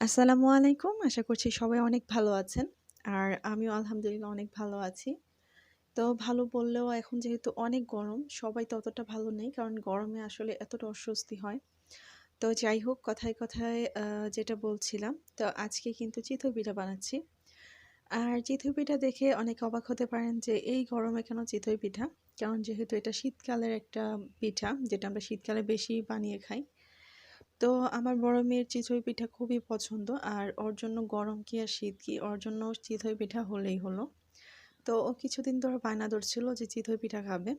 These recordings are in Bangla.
আসসালামু আলাইকুম। আশা করছি সবাই অনেক ভালো আছেন। আর আমিও আলহামদুলিল্লাহ অনেক ভালো আছি। তো ভালো বললেও এখন যেহেতু অনেক গরম, সবাই ততটা ভালো নেই। কারণ গরমে আসলে এতটা অস্বস্তি হয়। তো যাই হোক কথায়, কথায় যেটা বলছিলাম, তো আজকে কিন্তু চিতই পিঠা বানাচ্ছি। আর চিতই পিঠা দেখে অনেক অবাক হতে পারেন যে এই গরমে কেন চিতই পিঠা? কারণ যেহেতু এটা শীতকালের একটা পিঠা, যেটা আমরা শীতকালে বেশি বানিয়ে খাই। তো আমার বড় মেয়ের চিতই পিঠা খুবই পছন্দ। আর ওর জন্য গরম কি আর শীত কি, ওর জন্য চিতই পিঠা হলেই হলো। তো ও কিছুদিন ধরে বায়না ধরছিল যে চিতই পিঠা খাবে।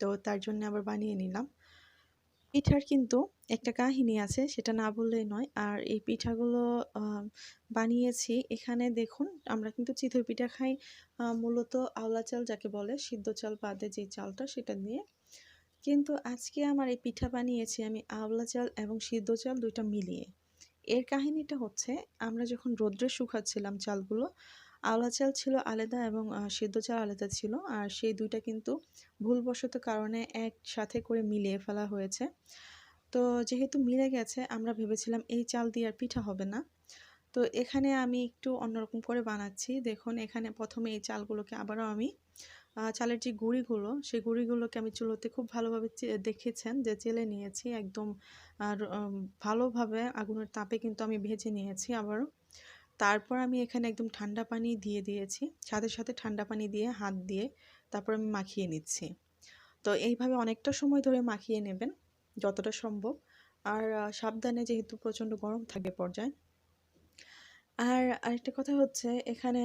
তো তার জন্য আবার বানিয়ে নিলাম। পিঠার কিন্তু একটা কাহিনী আছে সেটা না বললেই নয়। আর এই পিঠাগুলো বানিয়েছি এখানে দেখুন আমরা কিন্তু চিতই পিঠা খাই মূলত আওলা চাল যাকে বলে সিদ্ধ চাল বাদে যে চালটা সেটা দিয়ে। কিন্তু আজকে আমার এই পিঠা বানিয়েছি আমি আওলা চাল এবং সিদ্ধ চাল ২ টা মিলিয়ে। এর কাহিনীটা হচ্ছে আমরা যখন রৌদ্রে শুকাচ্ছিলাম চালগুলো, আওলা চাল ছিল আলাদা এবং সিদ্ধ চাল আলাদা ছিল। আর সেই দুইটা কিন্তু ভুলবশত কারণে একসাথে করে মিলিয়ে ফেলা হয়েছে। তো যেহেতু মিলে গেছে আমরা ভেবেছিলাম এই চাল দিয়ে আর পিঠা হবে না। তো এখানে আমি একটু অন্যরকম করে বানাচ্ছি। দেখুন এখানে প্রথমে এই চালগুলোকে আবারও আমি চালের যে গুঁড়িগুলো, সেই গুঁড়িগুলোকে আমি চুলোতে খুব ভালোভাবে দেখেছেন যে চেলে নিয়েছি একদম আর ভালোভাবে আগুনের তাপে কিন্তু আমি ভেজে নিয়েছি আবারও। তারপর আমি এখানে একদম ঠান্ডা পানি দিয়ে দিয়েছি। সাথে, সাথে ঠান্ডা পানি দিয়ে হাত দিয়ে তারপর আমি মাখিয়ে নিচ্ছি। তো এইভাবে অনেকটা সময় ধরে মাখিয়ে নেবেন যতটা সম্ভব। আর সাবধানে যেহেতু প্রচণ্ড গরম থাকে পর্যায়ে। আর আরেকটা কথা হচ্ছে এখানে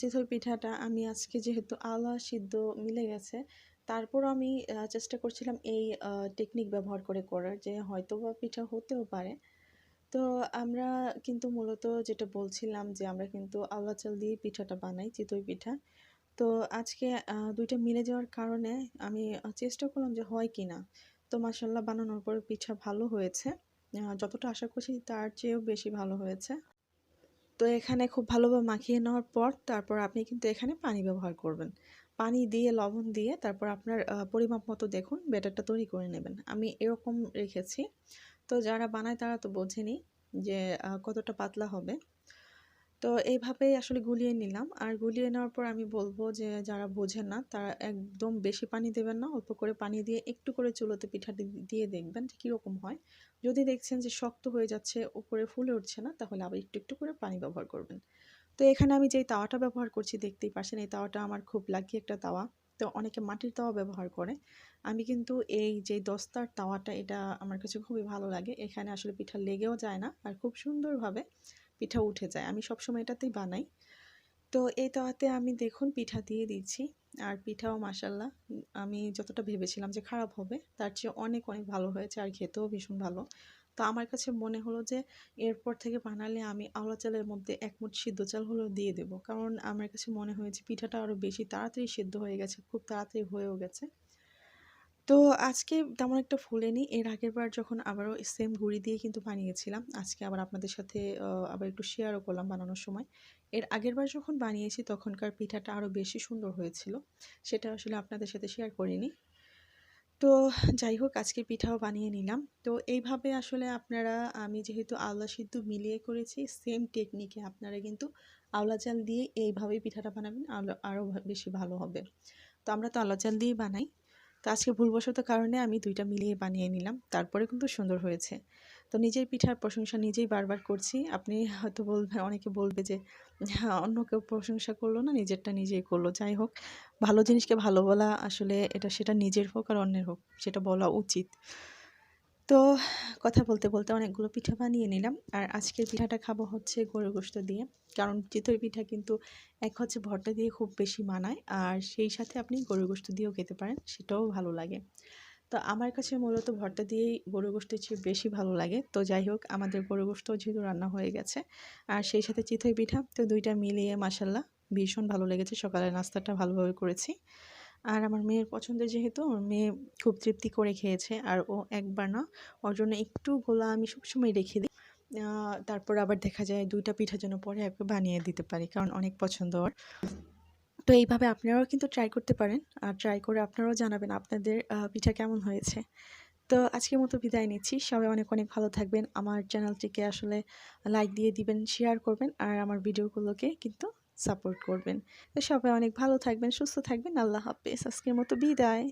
চিতই পিঠাটা আমি আজকে যেহেতু আওলা সিদ্ধ মিলে গেছে, তারপরও আমি চেষ্টা করছিলাম এই টেকনিক ব্যবহার করে করার যে হয়তো বা পিঠা হতেও পারে। তো আমরা কিন্তু মূলত যেটা বলছিলাম যে আমরা কিন্তু আওলা চাল দিয়ে পিঠাটা বানাই, চিতই পিঠা। তো আজকে দুইটা মিলে যাওয়ার কারণে আমি চেষ্টা করলাম যে হয় কিনা। তো মাশাআল্লাহ বানানোর পরে পিঠা ভালো হয়েছে। যতটা আশা করছি তার চেয়েও বেশি ভালো হয়েছে। তো এখানে খুব ভালোভাবে মাখিয়ে নেওয়ার পর তারপর আপনি কিন্তু এখানে পানি ব্যবহার করবেন। পানি দিয়ে, লবণ দিয়ে তারপর আপনার পরিমাপ মতো দেখুন, ব্যাটারটা তৈরি করে নেবেন। আমি এরকম রেখেছি। তো যারা বানায় তারা তো বোঝেনি যে কতটা পাতলা হবে। তো এইভাবেই আসলে গুলিয়ে নিলাম। আর গুলিয়ে নেওয়ার পর আমি বলব যে যারা বোঝেন না তারা একদম বেশি পানি দেবেন না। অল্প করে পানি দিয়ে একটু করে চুলোতে পিঠাটি দিয়ে দেখবেন যে কীরকম হয়। যদি দেখছেন যে শক্ত হয়ে যাচ্ছে, উপরে ফুলে উঠছে না তাহলে আবার একটু, একটু করে পানি ব্যবহার করবেন। তো এখানে আমি যেই তাওয়াটা ব্যবহার করছি দেখতেই পারছেন এই তাওয়াটা আমার খুব লাকি একটা তাওয়া। তো অনেকে মাটির তাওয়া ব্যবহার করে। আমি কিন্তু এই যে দস্তার তাওয়াটা এটা আমার কাছে খুবই ভালো লাগে। এখানে আসলে পিঠা লেগেও যায় না। আর খুব সুন্দরভাবে পিঠা উঠে যায়। আমি সবসময় এটাতেই বানাই। তো এই তাওয়াতে আমি দেখুন পিঠা দিয়ে দিচ্ছি। আর পিঠাও মাশাআল্লাহ উম আমি যতটা ভেবেছিলাম যে খারাপ হবে তার চেয়ে অনেক, অনেক ভালো হয়েছে আর খেতেও ভীষণ ভালো। তো আমার কাছে মনে হলো যে এরপর থেকে বানালে আমি আওলা চালের মধ্যে ১ মুঠ সিদ্ধ চাল হলেও দিয়ে দেব। কারণ আমার কাছে মনে হয়েছে পিঠাটা আরও বেশি তাড়াতাড়ি সেদ্ধ হয়ে গেছে, খুব তাড়াতাড়ি হয়েও গেছে। তো আজকে তেমন একটা ফোলেনি। এর আগেরবার যখন আবারও সেম গুঁড়ি দিয়ে কিন্তু বানিয়েছিলাম। আজকে আবার আপনাদের সাথে আবার একটু শেয়ারও করলাম বানানোর সময়। এর আগেরবার যখন বানিয়েছি তখনকার পিঠাটা আরও বেশি সুন্দর হয়েছিল। সেটা আসলে আপনাদের সাথে শেয়ার করিনি। তো যাই হোক, আজকে পিঠাও বানিয়ে নিলাম। তো এইভাবে আসলে আপনারা, আমি যেহেতু আওলা সিদ্ধ মিলিয়ে করেছি সেম টেকনিকে আপনারা কিন্তু আওলা চাল দিয়ে এইভাবেই পিঠাটা বানাবেন, আরও বেশি ভালো হবে। তো আমরা তো আওলা চাল দিয়েই বানাই। তো আজকে ভুলবশত কারণে আমি দুইটা মিলিয়ে বানিয়ে নিলাম। তারপরে কিন্তু সুন্দর হয়েছে। তো নিজের পিঠার প্রশংসা নিজেই বারবার করছি। আপনি হয়তো বলবেন অনেকে বলবে যে হ্যাঁ, অন্য কেউ প্রশংসা করল না, নিজেরটা নিজেই করল যাই হোক ভালো জিনিসকে ভালো বলা আসলে এটা সেটা নিজের হোক আর অন্যের হোক সেটা বলা উচিত। তো কথা বলতে, বলতে অনেকগুলো পিঠা বানিয়ে নিলাম। আর আজকের পিঠাটা খাব হচ্ছে গরুর গোশত দিয়ে। কারণ চিতই পিঠা কিন্তু এক হচ্ছে ভর্তা দিয়ে খুব বেশি মানায়। আর সেই সাথে আপনি গরুর গোশত দিয়েও খেতে পারেন, সেটাও ভালো লাগে। তো আমার কাছে মূলত ভর্তা দিয়েই গরু গোশতের চেয়ে বেশি ভালো লাগে। তো যাই হোক আমাদের গরু গোশতও যেহেতু রান্না হয়ে গেছে। আর সেই সাথে চিতই পিঠা তো দুইটা মিলিয়ে মাশাআল্লাহ ভীষণ ভালো লেগেছে। সকালের নাস্তাটা ভালোভাবে করেছি। আর আমার মেয়ের পছন্দের যেহেতু ওর মেয়ে খুব তৃপ্তি করে খেয়েছে। আর ও একবার না, ওর জন্য একটু গোলা আমি সবসময় রেখে দিই। তারপর আবার দেখা যায় ২ টা পিঠা যেন পরে একবার বানিয়ে দিতে পারি। কারণ অনেক পছন্দ ওর। তো এইভাবে আপনারাও কিন্তু ট্রাই করতে পারেন। আর ট্রাই করে আপনারাও জানাবেন আপনাদের পিঠা কেমন হয়েছে। তো আজকের মতো বিদায় নিচ্ছি, সবাই অনেক অনেক ভালো থাকবেন, আমার চ্যানেলটিকে আসলে লাইক দিয়ে দিবেন শেয়ার করবেন, আর আমার ভিডিওগুলোকে কিন্তু সাপোর্ট করবেন। তো সবাই অনেক ভালো থাকবেন সুস্থ থাকবেন। আল্লাহ হাফেজ। আজকের মতো বিদায়।